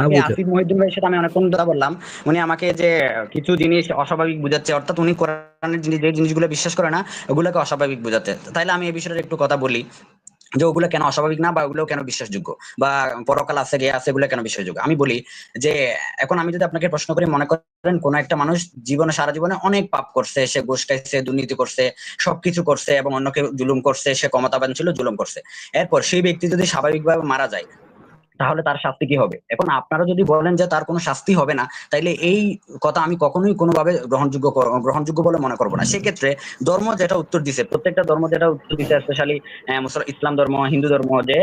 বুঝে আসিফ মহিউদ্দিন ভাইয়ের সাথে আমি অনেকক্ষণ কথা বললাম উনি আমাকে যে কিছু জিনিস অস্বাভাবিক বুঝাচ্ছে অর্থাৎ উনি কোরআনের যে জিনিসগুলো বিশ্বাস করে না ওগুলোকে অস্বাভাবিক বুঝাচ্ছে। তাইলে আমি এই বিষয়ে একটু কথা বলি যে ওগুলো কেন অস্বাভাবিক না বা ওগুলো কেন বিশ্বাসযোগ্য বা পরকাল আছে গে আছে এগুলো কেন বিশ্বাসযোগ্য? আমি বলি যে এখন আমি যদি আপনাকে প্রশ্ন করি মনে করেন কোন একটা মানুষ জীবনে সারা জীবনে অনেক পাপ করছে সে ঘুষ খাইছে দুর্নীতি করছে সবকিছু করছে এবং অন্যকে জুলুম করছে সে ক্ষমতাবান ছিল জুলুম করছে। এরপর সেই ব্যক্তি যদি স্বাভাবিকভাবে মারা যায় তাহলে তার শাস্তি কি হবে? এখন আপনারা যদি বলেন যে তার কোনো শাস্তি হবে না, তাইলে এই কথা আমি কখনোই কোনোভাবে গ্রহণযোগ্য গ্রহণযোগ্য বলে মনে করব না। সেক্ষেত্রে ধর্ম যেটা উত্তর দিছে, প্রত্যেকটা ধর্ম যেটা উত্তর দিছে স্পেশালি ইসলাম ধর্ম, হিন্দু ধর্ম, যে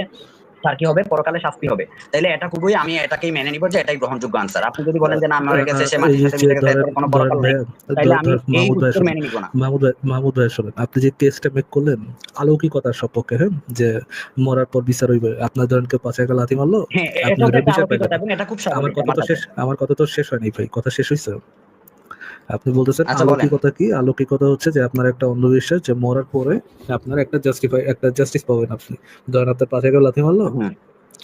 তার কি হবে? পরকালে শাস্তি হবে। তাইলে এটা খুবই আমি এটাকেই মেনে নিব যে এটাই গ্রহণযোগ্য আনসার আপনি যদি বলেন যে না মরে গেছে সে যে সাথে গেছে কোনো পরকাল নেই তাইলে আমি এই উত্তর মেনে নিব না। মাহমুদ মাহমুদ ভাই শোনেন আপনি যে কেসটা মেক করলেন আলৌকিকতার সপক্ষে হ্যাঁ? যে মরার পর বিচার হইবে আপনার ধরেন কেউ পাঁচে একটা লাথি মারলো হ্যাঁ আপনি বিচার পাইবেন এটা খুব আমার কথা তো শেষ আমার কথা তো শেষ হয়নি ভাই কথা শেষ হয়েছে আপনি বলতেছেন আচ্ছা বলেন। আলৌকিকতা কি? আলৌকিকতা হচ্ছে যে আপনার একটা অন্ধবিশ্বাস যে মরার পরে আপনার একটা জাস্টিফাই একটা জাস্টিস পাবেন আপনি। ধরেন আপনার পাশে কেউ লাথি মারলো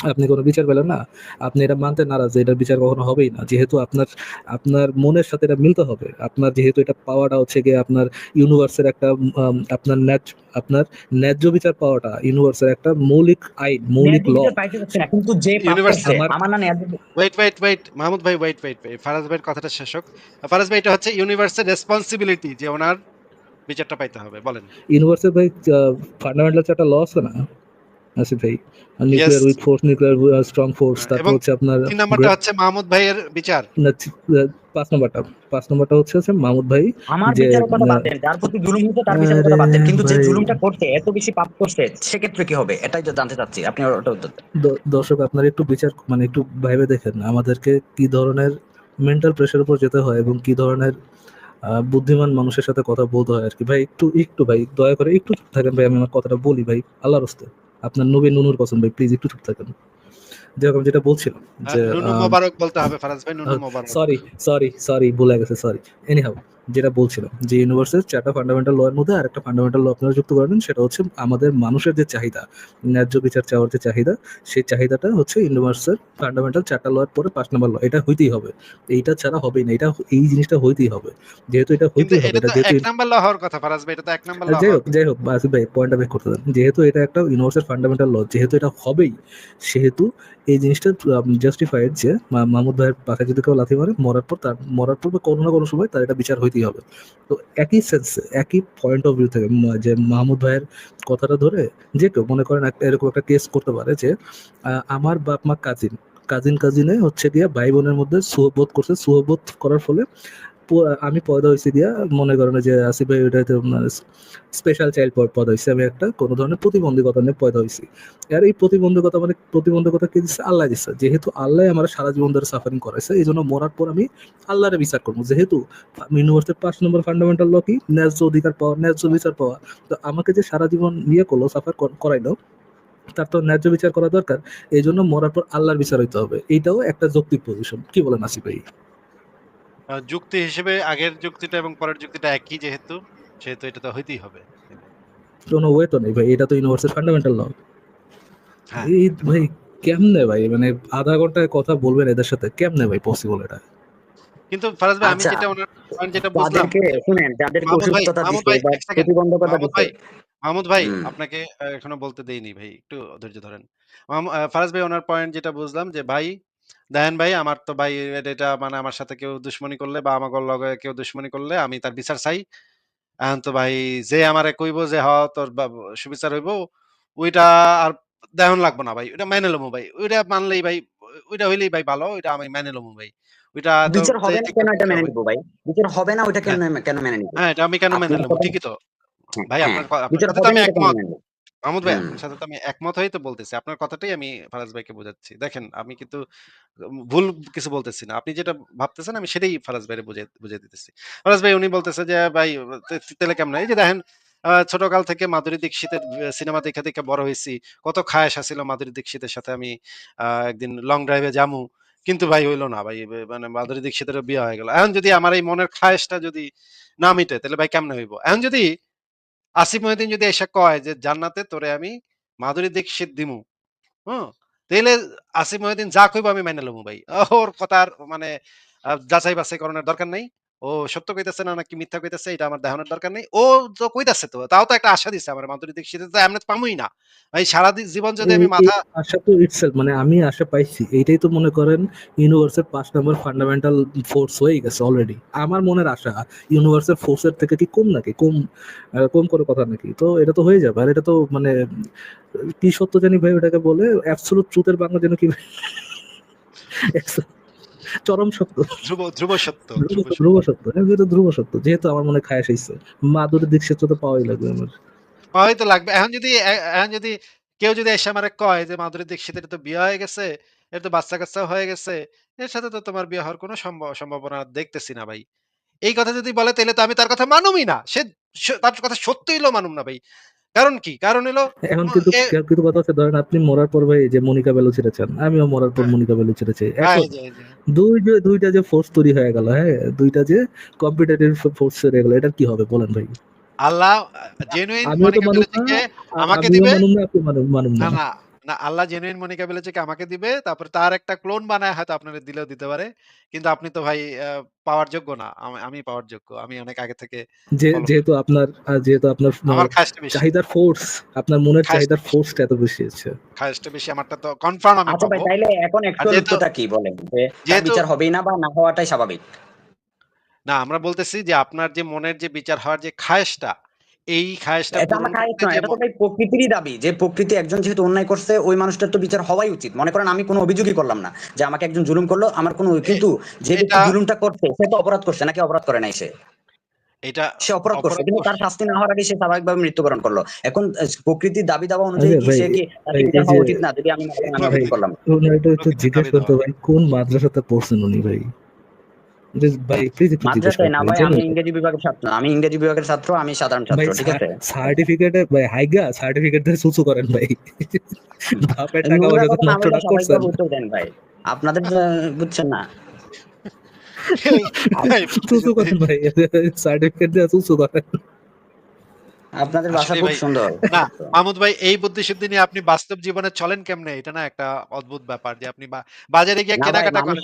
আপনি কোনো বিচার পেলেন না আপনি এটা মানতে নারাজ যে এটার বিচার কখনো হবেই না। যেহেতু আপনার আপনার মনের সাথে এটা মিলতে হবে আপনার যেহেতু এটা পাওয়াটা হচ্ছে গিয়ে আপনার ইউনিভার্সের একটা আপনার ন্যায আপনার ন্যায্য বিচার পাওয়াটা ইউনিভার্সের একটা মৌলিক আইন মৌলিক ল কিন্তু যে আমার- না ওয়েট ওয়েট ওয়েট মাহমুদ ভাই ওয়েট ওয়েট ওয়েট ফারাজ ভাইয়ের কথাটা শেষ হোক। ফারাজ ভাই এটা হচ্ছে ইউনিভার্সের রেসপন্সিবিলিটি যে ওনার বিচারটা পাইতে হবে বলেন। ইউনিভার্সের ভাই ফান্ডামেন্টাল একটা ল আছে না আসিফ ভাই। Nuclear weak force nuclear strong force তারপর হচ্ছে আপনার তিন নাম্বারটা হচ্ছে মাহমুদ ভাইয়ের বিচার। না, পাঁচ নম্বরটা। পাঁচ নম্বরটা হচ্ছে হচ্ছে মাহমুদ ভাই আমার যে, বিচারের কথা বাদ দেন যার প্রতি জুলুম হচ্ছে তার বিচারের কথা বাদ দেন। কিন্তু যে জুলুমটা করছে এত বেশি পাপ করছে সেক্ষেত্রে কি হবে? এটাই তো জানতে চাচ্ছি আপনি ওটা উত্তর দর্শক আপনারা একটু বিচার মানে একটু ভাইবে দেখেন আমাদেরকে কি ধরনের মেন্টাল প্রেশার উপর যেতে হয় এবং কি ধরনের বুদ্ধিমান মানুষের সাথে কথা বলতে হয় আর কি। ভাই একটু একটু ভাই দয়া করে একটু থাকেন ভাই আমি আমার কথাটা বলি ভাই আল্লাহর হস্তে। আপনার নবী নুনুর পছন্দ ভাই প্লিজ একটু চুপ থাকেন। যেরকম যেটা বলছিলাম যে নুনু মোবারক বলতে হবে ফারাজ ভাই নুনু মোবারক। সরি সরি সরি ভুলে গেছে সরি এনিহাউ যেটা বলছিলাম যে ইউনিভার্সের চারটা ফান্ডামেন্টাল ল এর মধ্যে আরেকটা ফান্ডামেন্টাল ল আপনারা যুক্ত করেন সেটা হচ্ছে আমাদের মানুষের যে চাহিদা ন্যায্য বিচার চাওয়ার যে চাহিদা সেই চাহিদাটা হচ্ছে ইউনিভার্সের ফান্ডামেন্টাল চারটা ল এর পরে পাঁচ নম্বর ল এটা হইতেই হবে। এইটা ছাড়া হবেই না এটা এই জিনিসটা হইতেই হবে। যেহেতু এটা হইতেই হবে এটা যেহেতু এক নাম্বার ল হওয়ার কথা ফারাজ ভাই এটা তো এক নাম্বার ল যাই হোক যাই হোক ভাই পয়েন্টটা বেক করতে দেন। যেহেতু এটা একটা ইউনিভার্সের ফান্ডামেন্টাল ল যেহেতু এটা হবেই সেহেতু এই জিনিসটা জাস্টিফাইড যে মাহমুদ ভাইয়ের পাশে যদি কেউ লাথি মারে, মরার পর তার, মরার পর বা কোনো না কোনো সময় তার এটা বিচার হইতেই হবে। তো একই সেন্সে একই পয়েন্ট অফ ভিউ থেকে যে মাহমুদ ভাইয়ের কথাটা ধরে যে কেউ মনে করেন একটা এরকম একটা কেস করতে পারে যে আমার বাপ মা কাজিন কাজিন কাজিনে হচ্ছে গিয়ে ভাই বোনের মধ্যে সুহবোধ করছে। সুহবোধ করার ফলে আমি পয়দা হয়েছি দিয়া মনে করেন যে আসিফ ভাই ওটা স্পেশাল চাইল্ড পদ হয়েছে আমি একটা কোনো ধরনের প্রতিবন্ধকতা নিয়ে পয়দা হয়েছি আর এই প্রতিবন্ধকতা মানে প্রতিবন্ধকতা কি দিচ্ছে আল্লাহ দিচ্ছে যেহেতু আল্লাহ আমার সারা জীবন ধরে সাফারিং করেছে এই জন্য মরার পর আমি আল্লাহরে বিচার করব। যেহেতু ইউনিভার্সিটির পাঁচ নম্বর ফান্ডামেন্টাল ল কি? ন্যায্য অধিকার পাওয়া, ন্যায্য বিচার পাওয়া। তো আমাকে যে সারা জীবন নিয়ে করল সাফার করাইলো, তার তো ন্যায্য বিচার করা দরকার। এই জন্য মরার পর আল্লাহর বিচার হইতে হবে। এইটাও একটা যৌক্তিক পজিশন কি বলেন আসিফ ভাই? যুক্তি হিসেবে আগের যুক্তিটা এবং পরের যুক্তিটা একই যেহেতু সেহেতু এটা তো হইতেই হবে। কোনো ওয়ে তো নেই ভাই এটা তো ইউনিভার্সিটির ফান্ডামেন্টাল ল হ্যাঁ। এই ভাই কেমনে ভাই মানে আধা ঘন্টায় কথা বলবেন এদের সাথে কেমনে ভাই পসিবল এটা? কিন্তু ফারাজ ভাই আমি আচ্ছা। যেটা ওনার point যেটা বুঝলাম শুনেন যাদেরকে অসুস্থতা মাহমুদ ভাই, বা প্রতিবন্ধকতা ভাই মাহমুদ ভাই আপনাকে এখনও বলতে দেইনি ভাই একটু ধৈর্য ধরেন। ফারাজ ভাই ওনার পয়েন্ট যেটা বুঝলাম যে ভাই দেখেন ভাই আমার তো ভাই এটা- মানে আমার সাথে কেউ দুশ্মনী করলে বা আমার লগে কেউ দুশ্মনী করলে আমি তার বিচার চাই। এখন তো ভাই যে আমারে কইব যে হ তোর বা- সুবিচার হইব ওইটা আর দেহন লাগবো না ভাই ওইটা মেনে লমু ভাই ওইটা মানলেই ভাই ওইটা হইলেই ভাই ভালো ওইটা আমি মেনে লমু ভাই। ওইটা তো বিচার হবে না কেন এটা মেনে। নিবো ভাই? বিচার হবে না ওইটা কেন কেন মেনে নিবো? হ্যাঁ এটা আমি কেন মেনে আপনার নেব কথা- ঠিকই তো। ভাই হ্যাঁ, আপনার ক- আপনার বিচার সাথে তো হবে আমি এটা কেন একমত। মেনে নিবো? মাহমুদ ভাই হুম। আপনার সাথে তো আমি একমত হয়েই তো বলতেছি। আপনার কথাটাই আমি ফারাজ ভাইকে বোঝাচ্ছি। দেখেন আমি কিন্তু উম, ভুল কিছু বলতেছি না। আপনি যেটা ভাবতেছেন আমি সেটাই ফারাজ ভাইরে বুঝে বুঝে দিতেছি। ফারাজ ভাই উনি বলতেছে যে ভাই তে- তেলে কেমন? এই যে দেখেন ছোটকাল থেকে মাধুরী দীক্ষিতের সিনেমা দেখে দেখে বড় হয়েছি। কত খায়েশ আসছিল মাধুরী দীক্ষিতের সাথে আমি আহ, একদিন লং ড্রাইভে যামু। কিন্তু ভাই হইল না ভাই এ- মানে মাধুরী দীক্ষিতের বিয়ে হয়ে গেল। এখন যদি আমার এই মনের খায়েশটা যদি না মিটে তাহলে ভাই কেমনে হইব? এখন যদি আসিফ মহিউদ্দিন যদি এসে কয় যে, জান্নাতে তোরে আমি মাধুরী দীক্ষিত দিমু। তো তাইলে আসিফ মহিউদ্দিন যা কইবো আমি মেনে লমু ভাই। ওর কথার মানে যাচাই বাছাই করানোর দরকার নাই। ও সত্য কইতেছে না নাকি মিথ্যা কইতেছে এটা আমার দেখানোর দরকার নেই। ও তো কইতাছে তো তাও তো একটা আশা দিছে আমার মাধুরী দীক্ষিত তো এমনি পামুই না। ভাই সারা জীবন যদি আমি মাথা আশা তো ইটসেলফ মানে আমি আশা পাইছি এইটাই তো মনে করেন ইউনিভার্সের পাঁচ নম্বর ফান্ডামেন্টাল ফোর্স হয়ে গেছে অলরেডি আমার মনের আশা ইউনিভার্সের ফোর্সের থেকে কি কম নাকি? কম কম করে কথা নাকি? তো এটা তো হয়ে যাবে আর এটা তো মানে কি সত্য জানি ভাই ওটাকে বলে অ্যাবসলুট ট্রুথের বাংলা যেন কি চরম সত্য। ধ্রুব ধ্রুব সত্য ধ্রুব সত্য। সত্য। হ্যাঁ, এটা ধ্রুব সত্য যেহেতু আমার মনে খায় এসেছে মাদুরের দিক সে তো পাওয়াই লাগবে আমার। হয়তো লাগবে। এখন যদি এখন যদি কেউ যদি এসে আমারে কয় যে মাধুরী দীক্ষিতের তো বিয়ে হয়ে গেছে এর তো বাচ্চা কাচ্চা হয়ে গেছে এর সাথে তো তোমার বিয়ে হওয়ার কোনো সম্ভব- সম্ভাবনা দেখতেছি না ভাই। এই কথা যদি বলে তাহলে তো আমি তার কথা মানুমই না। সে তার কথা সত্যি হইলেও মানুম না ভাই। কারণ কি? কারণ হলো এখন কিন্তু কিন্তু কথা হচ্ছে ধরেন আপনি মরার পর ভাই যে মনিকা বেলু ছেড়েছেন আমিও মরার পর হ্যাঁ। মনিকা বেলু চাই হ্যাঁ, এখন এই যে, এই যে। দুই যে দুইটা যে ফোর্স তৈরি হয়ে গেল হ্যাঁ দুইটা যে কম্পিটিটিভ ফোর্স তৈরি হয়ে গেল এটা কি হবে বলেন ভাই? আল্লাহ জেনুইন আমিও তো মানুষ আমাকে দিবে? না না না আল্লাহ জেনুইন মনিকা বেলুচিকে আমাকে দিবে তারপর তার একটা ক্লোন বানায় হয়তো আপনাদের দিলেও দিতে পারে। কিন্তু আপনি তো ভাই পাওয়ার যোগ্য না। আমি- আমি পাওয়ার যোগ্য। আমি অনেক আগে থেকে যে যেহেতু আপনার আহ, যেহেতু আপনার আমার খাসটা বেশি। চাহিদার ফোর্স আপনার মনের খাস- চাহিদার ফোর্সটা এত বেশি আছে খাসটা বেশি আমারটা তো কনফার্ম আমি আচ্ছা ভাই পাবো। তাইলে এখন একটু যেহেতু- উত্তরটা কি বলেন যে তার যেহেতু- বিচার হবেই না বা না হওয়াটাই স্বাভাবিক। না আমরা বলতেছি যে আপনার যে মনের যে বিচার হওয়ার যে খায়েশটা এই খায়েশটা এটা আমার খায়েশ নয় এটা তো ভাই প্রকৃতিরই দাবি। যে প্রকৃতি একজন যেহেতু অন্যায় করছে ওই মানুষটার তো বিচার হওয়াই উচিত। মনে করেন আমি কোনো অভিযোগই করলাম না যে আমাকে একজন জুলুম করল আমার কোনো কিন্তু যে জুলুমটা করছে সে তো অপরাধ করছে নাকি অপরাধ করে নাই সে? এটা সে অপরাধ করছে কিন্তু তার শাস্তি না হওয়ার আগে সে স্বাভাবিকভাবে মৃত্যুবরণ করল। এখন প্রকৃতির দাবি দাওয়া অনুযায়ী কি সে কি হওয়া উচিত না? যদি আমি করলাম। জিজ্ঞেস করতে ভাই কোন মাদ্রাসাতে পড়ছেন উনি ভাই? ভাই প্লিজ মাদ্রাসায় না ভাই? আমি ইংরেজি বিভাগের ছাত্র। আমি ইংরেজি বিভাগের ছাত্র আমি সাধারণ ছাত্র ঠিক আছে? সার্টিফিকেটে ভাই হাইগা সার্টিফিকেট দিয়ে সুসু করেন ভাই। বাপের টাকা পয়সা কথা নষ্ট না করছেন। দেন ভাই। আপনাদের বুঝছেন না? সুসু করেন ভাই সার্টিফিকেট দিয়ে সুসু করেন। আপনাদের ভাষা খুব সুন্দর। না মাহমুদ ভাই এই বুদ্ধিশুদ্ধি নিয়ে আপনি বাস্তব জীবনে চলেন কেমনে? এটা না একটা অদ্ভুত ব্যাপার যে আপনি বাজারে গিয়ে কেনাকাটা করেন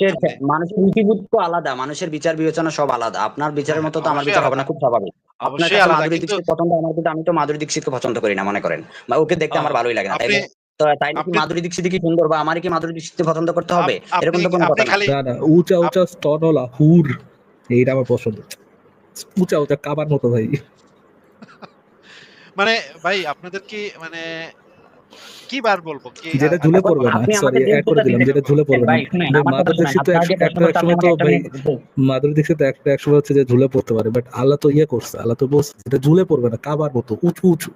মানুষের? নীতিবোধ তো আলাদা মানুষের বিচার বিবেচনা সব আলাদা। আপনার বিচারের মতো তো আমার বিচার হবে না খুব স্বাভাবিক। আপনার মাধুরী দীক্ষিত পছন্দ আমার কিন্তু আমি তো মাধুরী দীক্ষিতকে পছন্দ করি না মনে করেন। বা ওকে দেখতে আমার ভালোই লাগে না তাই তো তাই নাকি মাধুরী দীক্ষিত কি সুন্দর বা আমার কি মাধুরী দীক্ষিত পছন্দ করতে হবে? এরকম তো কোনো কথা না। খালি না না উঁচা উঁচা স্তনলা হুর এইটা আমার পছন্দ। উঁচা উঁচা কাবার মতো ভাই। মানে ভাই আপনাদের কি মানে কি বার বলব? কি যেটা ঝুলে পড়বে না সরি অ্যাড করে দিলাম যেটা ঝুলে পড়বে না। ভাই শুনেন দেশে দীক্ষিত এক- প্রশ্ন একটা একসময় তো একটা ভাই সময় মাধুরী তো একটা একসময় হচ্ছে যে ঝুলে পড়তে পারে বাট আল্লাহ তো ইয়ে করছে আল্লাহ তো বলছে যেটা ঝুলে পড়বে না কাবার মতো উঁচু উঁচু।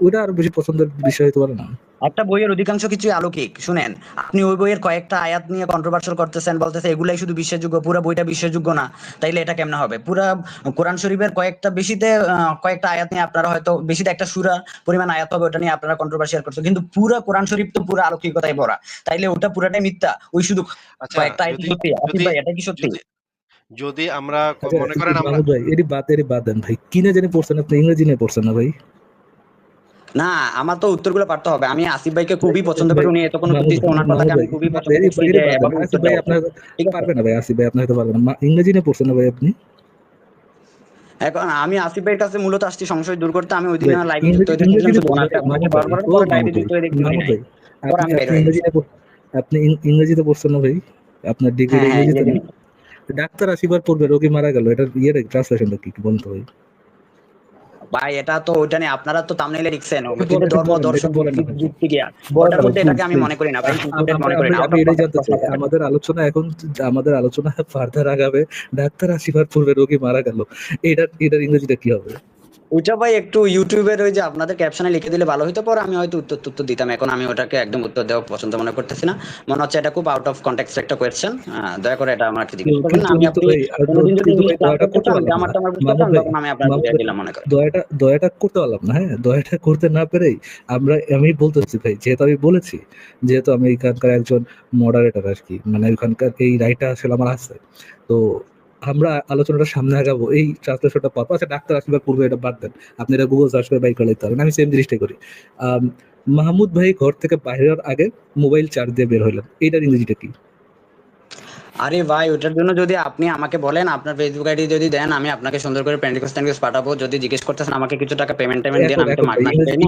ওটা আরও বেশি পছন্দের বিষয় হতে পারে না। একটা বইয়ের অধিকাংশ কিছুই আলৌকিক শুনেন। আপনি ওই বইয়ের কয়েকটা আয়াত নিয়ে কন্ট্রোভার্সিয়াল করতেছেন বলতেছে এগুলাই শুধু বিশ্বাসযোগ্য পুরো বইটা বিশ্বাসযোগ্য না। তাইলে এটা কেমনে হবে? পুরা কোরআন শরীফের কয়েকটা বেশিতে কয়েকটা আয়াত নিয়ে আপনারা হয়তো বেশিতে একটা সুরা পরিমাণ আয়াত হবে ওটা নিয়ে আপনারা কন্ট্রোভার্সিয়াল করছেন। কিন্তু পুরো কোরআন শরীফ তো পুরো আলৌকিকতায় ভরা। তাইলে ওটা পুরাটাই মিথ্যা। ওই শুধু আচ্ছা কয়েকটা আয়াত সত্যি? ভাই এটা কি সত্যি? যদি আমরা আচ্ছা, মনে করেন আমরা এটি বাদ এটি বাদ দেন ভাই। কিনে জানি পড়ছেন আপনি ইংরেজি নিয়ে পড়ছেন না ভাই? না আমার তো উত্তরগুলো পারতে হবে। আমি আসিফ ভাইকে খুবই পছন্দ করি উনি এত কোনো বুদ্ধিষ্ট ওনার কথাকে আমি খুবই পছন্দ উত্তর ভাই আপনার ঠিক পারবে না ভাই আসিফ ভাই আপনি হয়তো পারবেন না। ইংরেজি নিয়ে পড়ছেন না ভাই আপনি? এখন আমি আসিফ ভাইয়ের কাছে মূলত আসছি সংশয় দূর করতে। আমি ওই দিন লাইভে যুক্ত হয়ে করে হয়ে ভাই, আপনি হয়ে ইংরেজিতে পড়ছেন না ভাই? আপনার ডিগ্রি হ্যাঁ হ্যাঁ ইংরেজিতে ইংরেজি। ডাক্তার আসিবার পূর্বে রোগী মারা গেল এটা ইয়ের ট্রান্সলেশনটা কি বলুন তো ভাই? ভাই এটা তো ওইটা নিয়ে আপনারা তো তামনেলে লিখছেন ধর্ম দর্শন ওটার মধ্যে এটাকে আমি মনে করি না ভাই মনে করি না। আমাদের আলোচনা এখন আমাদের আলোচনা ফার্দার আগাবে ডাক্তার আসিবার পূর্বে রোগী মারা গেল। এটা এটার ইংরেজিটা কি হবে? ওইটা ভাই একটু ইউটিউবের ওই যে আপনাদের ক্যাপশনে লিখে দিলে ভালো হইতো পরে আমি হয়তো উত্তর উত্তর দিতাম। এখন আমি ওটাকে একদম উত্তর দেওয়া পছন্দ মনে করতেছি না। মনে হচ্ছে এটা খুব আউট অফ কন্টেক্সট একটা কোয়েশ্চেন দয়া করে এটা আমাকে জিজ্ঞেস করবেন না আমি কিন্তু আপনি ভাই, আর কোনোদিন যদি কিন্তু ইংলিশ ভাই ক্লাস দয়াটা করতে করতে আমার না। আমার বুঝতে মামুদ চান তখন আমি আপনার দিয়ে দিলাম মনে করেন। দয়াটা দয়াটা করতে পারলাম না হ্যাঁ? দয়াটা করতে না পেরেই আমরা আমি বলতেছি ভাই যেহেতু আমি বলেছি যেহেতু আমি এখানকার একজন মডারেটর আর কি মানে ওইখানকার এই রাইটটা আসলে আমার আছে। তো আমরা আলোচনাটা সামনে আগাবো। এই ট্রান্সলেশনটা পাবো আচ্ছা ডাক্তার আসবার পূর্বে এটা বাদ দেন। আপনি এটা গুগল সার্চ করে বাইক করে পারেন। আমি সেম জিনিসটাই করি। মাহমুদ ভাই ঘর থেকে বাইরের আগে মোবাইল চার্জ দিয়ে বের হইলেন। এইটার ইংরেজিটা কি? আরে ভাই ওটার জন্য যদি আপনি আমাকে বলেন আপনার ফেসবুক আইডি যদি দেন আমি আপনাকে সুন্দর করে ফ্রেন্ড রিকোয়েস্ট টেন পাঠাবো। যদি জিজ্ঞেস করতেছেন আমাকে কিছু টাকা পেমেন্ট টেমেন্ট দেন আমি তো মাগনা চাই না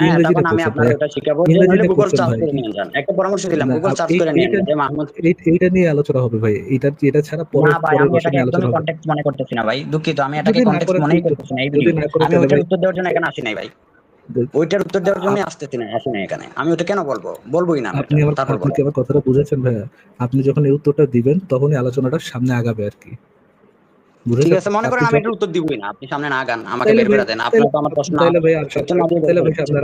হ্যাঁ তখন আমি আপনাকে ওটা শিখাবো। যে গুগল সার্চ করে নিয়ে যান। একটা পরামর্শ দিলাম গুগল সার্চ করে নিয়ে যান যে মাহমুদ এইটা নিয়ে আলোচনা হবে ভাই। এটা এটা ছাড়া পরে না ভাই আমি এটাকে হবে। কন্টেক্ট মনে করতেছি না ভাই। দুঃখিত আমি এটাকে না মনেই করতেছি না এই ভিডিও আমি তাহলে ভাই উত্তর দেওয়ার জন্য এখানে আসি নাই ভাই। ওইটার উত্তর দেওয়ার জন্য আসতেছি না আসি না এখানে। আমি ওটা কেন বলব? বলবোই না আপনি। আমার আপনি কি আমার কথাটা বুঝেছেন ভাইয়া? আপনি যখন এই উত্তরটা দিবেন তখনই আলোচনাটা সামনে আগাবে আর কি। ঠিক আছে মনে করেন আমি এটা উত্তর দিবই না আপনি সামনে না আগান আমাকে বের করে দেন আপনি আপনার তো আমার প্রশ্ন তাহলে ভাই আর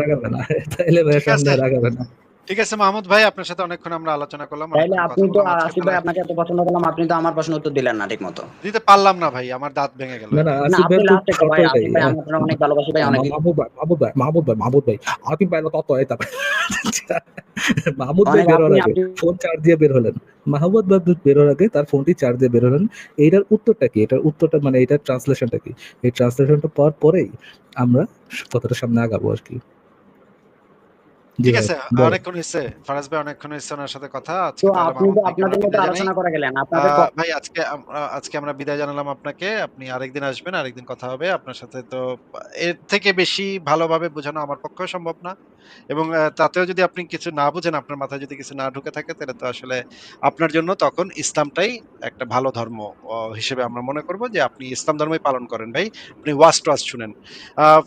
আগাবেন না তাহলে ভাই সামনে আগাবেন না। ঠিক আছে মাহমুদ ভাই আপনার সাথে অনেকক্ষণ আমরা আলোচনা করলাম অনেকক্ষণ আপনি তো আসিফ ভাই আপনাকে এত পছন্দ করলাম আপনি তো আমার প্রশ্ন উত্তর দিলেন না ঠিক মতো দিতে পারলাম না ভাই আমার দাঁত ভেঙে গেল। না না আসিফ আপনি ভাই তো লাস্ট ভাই আসিফ ভাই আমি আপনার অনেক ভালোবাসি ভাই অনেক মাহমুদ ভাই মাহমুদ ভাই মাহমুদ ভাই মাহমুদ ভাই আতিফ ভাই তত এটা মাহমুদ ভাই আপনি আগে আপনি ফোন চার্জ দিয়ে বের হলেন। মাহমুদ ভাই বেরোর আগে তার ফোনটি চার্জ দিয়ে বের হলেন। এইটার উত্তরটা কি? এটার উত্তরটা মানে এটার ট্রান্সলেশনটা কি? এই ট্রান্সলেশনটা পাওয়ার পরেই আমরা কথাটা সামনে আগাবো আর কি। ঠিক আছে অনেকক্ষণ হয়েছে ফারাজ ভাই অনেকক্ষণ হয়েছে ওনার সাথে কথা আজকে আপনি তো আপনাদের মতো আলোচনা করে গেলেন আপনাদের ভাই আজকে আজকে আমরা বিদায় জানালাম আপনাকে আপনি আরেকদিন আসবেন আরেকদিন কথা হবে আপনার সাথে তো এর থেকে বেশি ভালোভাবে বোঝানো আমার পক্ষেও সম্ভব না। এবং তাতেও যদি আপনি কিছু না বুঝেন আপনার মাথায় যদি কিছু না ঢুকে থাকে তাহলে তো আসলে আপনার জন্য তখন ইসলামটাই একটা ভালো ধর্ম হিসেবে আমরা মনে করব যে আপনি ইসলাম ধর্মই পালন করেন ভাই আপনি ওয়াজ টোয়াজ শুনেন। আহ